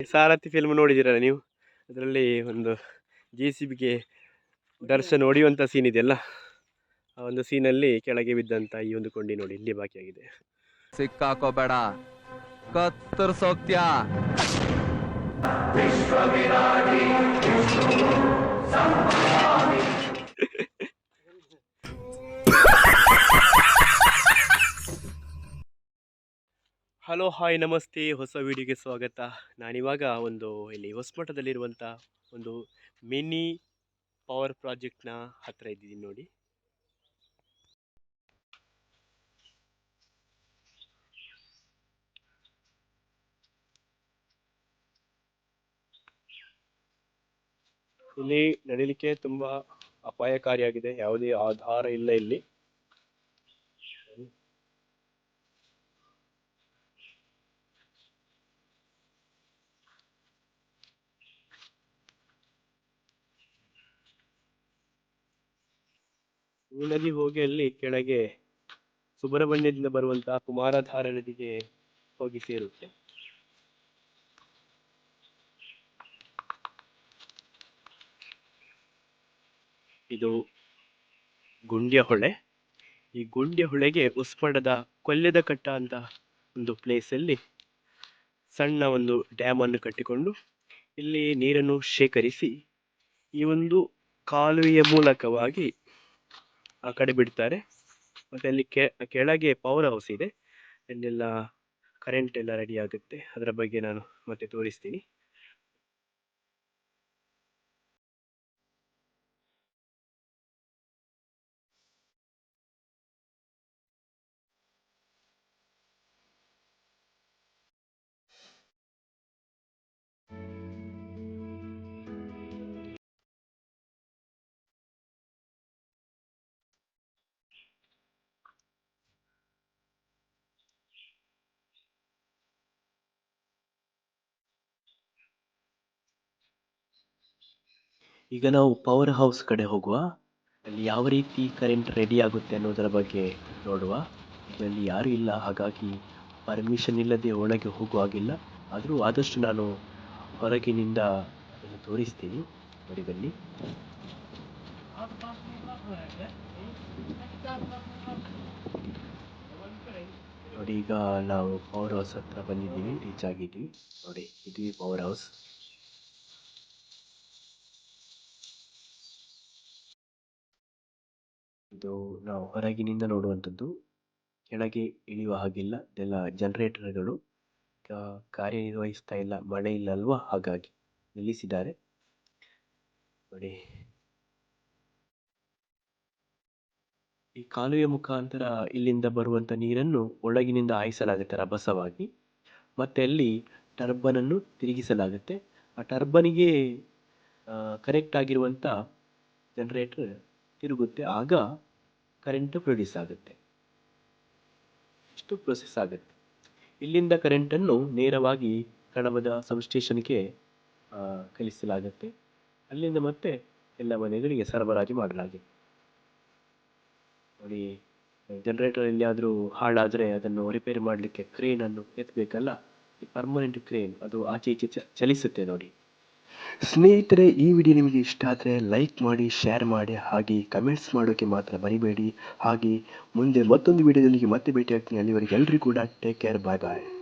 ಸಾರಥಿ film ನೋಡಿದ್ದೀರಲ್ಲ ನೀವು? ಅದರಲ್ಲಿ ಒಂದು ಜೆ ಸಿ ಬಿಗೆ ದರ್ಶನ್ ಹೊಡೆಯುವಂಥ ಸೀನ್ ಇದೆಯಲ್ಲ ಆ ಒಂದು ಸೀನಲ್ಲಿ ಕೆಳಗೆ ಬಿದ್ದಂಥ ಈ ಒಂದು ಕೊಂಡಿ ನೋಡಿ ಇಲ್ಲಿ ಬಾಕಿಯಾಗಿದೆ ಸಿಕ್ಕಾಕೋಬೇಡ. ಕತ್ತರ್ಸೋಗ್ತ್ಯಾ ಹಲೋ, ಹಾಯ್, ನಮಸ್ತೆ. ಹೊಸ ವಿಡಿಯೋಗೆ ಸ್ವಾಗತ. ನಾನಿವಾಗ ಒಂದು ಇಲ್ಲಿ ಹೊಸಮಠದಲ್ಲಿರುವಂಥ ಒಂದು ಮಿನಿ ಪವರ್ ಪ್ರಾಜೆಕ್ಟ್ನ ಹತ್ತಿರ ಇದ್ದೀನಿ ನೋಡಿ. ಇಲ್ಲಿ ನಡಿಲಿಕ್ಕೆ ತುಂಬ ಅಪಾಯಕಾರಿಯಾಗಿದೆ. ಯಾವುದೇ ಆಧಾರ ಇಲ್ಲ ಇಲ್ಲಿ. ನದಿ ಹೋಗಿ ಅಲ್ಲಿ ಕೆಳಗೆ ಸುಬ್ರಹ್ಮಣ್ಯದಿಂದ ಬರುವಂತಹ ಕುಮಾರಧಾರ ನದಿಗೆ ಹೋಗಿ ಸೇರುತ್ತೆ. ಇದು ಗುಂಡ್ಯ ಹೊಳೆ ಈ ಗುಂಡ್ಯ ಹೊಳೆಗೆ ಉಸ್ಪಡದ ಕೊಲ್ಲದ ಕಟ್ಟ ಅಂತ ಒಂದು ಪ್ಲೇಸಲ್ಲಿ ಸಣ್ಣ ಒಂದು ಡ್ಯಾಮ್ ಅನ್ನು ಕಟ್ಟಿಕೊಂಡು ಇಲ್ಲಿ ನೀರನ್ನು ಶೇಖರಿಸಿ ಈ ಒಂದು ಕಾಲುವೆಯ ಮೂಲಕವಾಗಿ ಆ ಕಡೆ ಬಿಡ್ತಾರೆ. ಮತ್ತೆ ಅಲ್ಲಿ ಕೆ, ಕೆಳಗೆ ಪವರ್ ಹೌಸ್ ಇದೆ. ಅಲ್ಲೆಲ್ಲ ಕರೆಂಟ್ ಎಲ್ಲ ರೆಡಿ ಆಗುತ್ತೆ. ಅದರ ಬಗ್ಗೆ ನಾನು ಮತ್ತೆ ತೋರಿಸ್ತೀನಿ. ಈಗ ನಾವು ಪವರ್ ಹೌಸ್ ಕಡೆ ಹೋಗುವ. ಅಲ್ಲಿ ಯಾವ ರೀತಿ ಕರೆಂಟ್ ರೆಡಿ ಆಗುತ್ತೆ ಅನ್ನೋದರ ಬಗ್ಗೆ ನೋಡುವ. ಇದರಲ್ಲಿ ಯಾರೂ ಇಲ್ಲ, ಹಾಗಾಗಿ ಪರ್ಮಿಷನ್ ಇಲ್ಲದೆ ಒಳಗೆ ಹೋಗುವಾಗಿಲ್ಲ ಆದರೂ ಆದಷ್ಟು ನಾನು ಹೊರಗಿನಿಂದ ತೋರಿಸ್ತೀನಿ. ನೋಡಿ ಬನ್ನಿ. ನೋಡಿ, ಈಗ ನಾವು ಪವರ್ ಹೌಸ್ ಹತ್ರ ಬಂದಿದ್ದೀವಿ. ರೀಚ್ ಆಗಿದ್ದೀವಿ ನೋಡಿ, ಇದು ಪವರ್ ಹೌಸ್ ಇದು ನಾವು ಹೊರಗಿನಿಂದ ನೋಡುವಂಥದ್ದು ಕೆಳಗೆ ಇಳಿಯುವ ಹಾಗಿಲ್ಲ. ಇದೆಲ್ಲ ಜನರೇಟರ್ಗಳು ಕಾರ್ಯನಿರ್ವಹಿಸ್ತಾ ಇಲ್ಲ, ಮಳೆ ಇಲ್ಲ ಅಲ್ವಾ ಹಾಗಾಗಿ ನಿಲ್ಲಿಸಿದ್ದಾರೆ. ನೋಡಿ. ಈ ಕಾಲುವೆ ಮುಖಾಂತರ ಇಲ್ಲಿಂದ ಬರುವಂಥ ನೀರನ್ನು ಒಳಗಿನಿಂದ ಹಾಯಿಸಲಾಗುತ್ತೆ ರಭಸವಾಗಿ. ಮತ್ತೆ ಅಲ್ಲಿ ಟರ್ಬನನ್ನು ತಿರುಗಿಸಲಾಗುತ್ತೆ. ಆ ಟರ್ಬನಿಗೆ ಕನೆಕ್ಟ್ ಆಗಿರುವಂಥ ಜನರೇಟರ್ ತಿರುಗುತ್ತೆ. ಆಗ ಕರೆಂಟ್ ಪ್ರೊಡ್ಯೂಸ್ ಆಗುತ್ತೆ. ಇಷ್ಟು ಪ್ರೊಸೆಸ್ ಆಗುತ್ತೆ. ಇಲ್ಲಿಂದ ಕರೆಂಟನ್ನು ನೇರವಾಗಿ ಕಣಬದ ಸಬ್ಸ್ಟೇಷನ್ಗೆ ಕಲಿಸಲಾಗುತ್ತೆ ಅಲ್ಲಿಂದ ಮತ್ತೆ ಎಲ್ಲ ಮನೆಗಳಿಗೆ ಸರಬರಾಜು ಮಾಡಲಾಗಿದೆ. ನೋಡಿ ಜನರೇಟರ್ ಎಲ್ಲಿಯಾದರೂ ಹಾಳಾದರೆ ಅದನ್ನು ರಿಪೇರಿ ಮಾಡಲಿಕ್ಕೆ ಕ್ರೇನನ್ನು ಎತ್ತಬೇಕಲ್ಲ ಈ ಪರ್ಮನೆಂಟ್ ಕ್ರೇನ್ ಅದು ಆಚೆ ಈಚೆ ಚಲಿಸುತ್ತೆ ನೋಡಿ. ಸ್ನೇಹಿತರೆ, ಈ ವಿಡಿಯೋ ನಿಮಗೆ ಇಷ್ಟ ಆದರೆ ಲೈಕ್ ಮಾಡಿ ಶೇರ್ ಮಾಡಿ, ಹಾಗೆ ಕಮೆಂಟ್ಸ್ ಮಾಡೋಕ್ಕೆ ಮಾತ್ರ ಮರಿಬೇಡಿ. ಹಾಗೆ ಮುಂದೆ ಮತ್ತೊಂದು ವಿಡಿಯೋದೊಂದಿಗೆ ಮತ್ತೆ ಭೇಟಿಯಾಗ್ತೀನಿ. ಅಲ್ಲಿವರೆಗೆ ಎಲ್ಲರಿಗೂ ಕೂಡ ಟೇಕ್ ಕೇರ್ ಬಾಯ್ ಬಾಯ್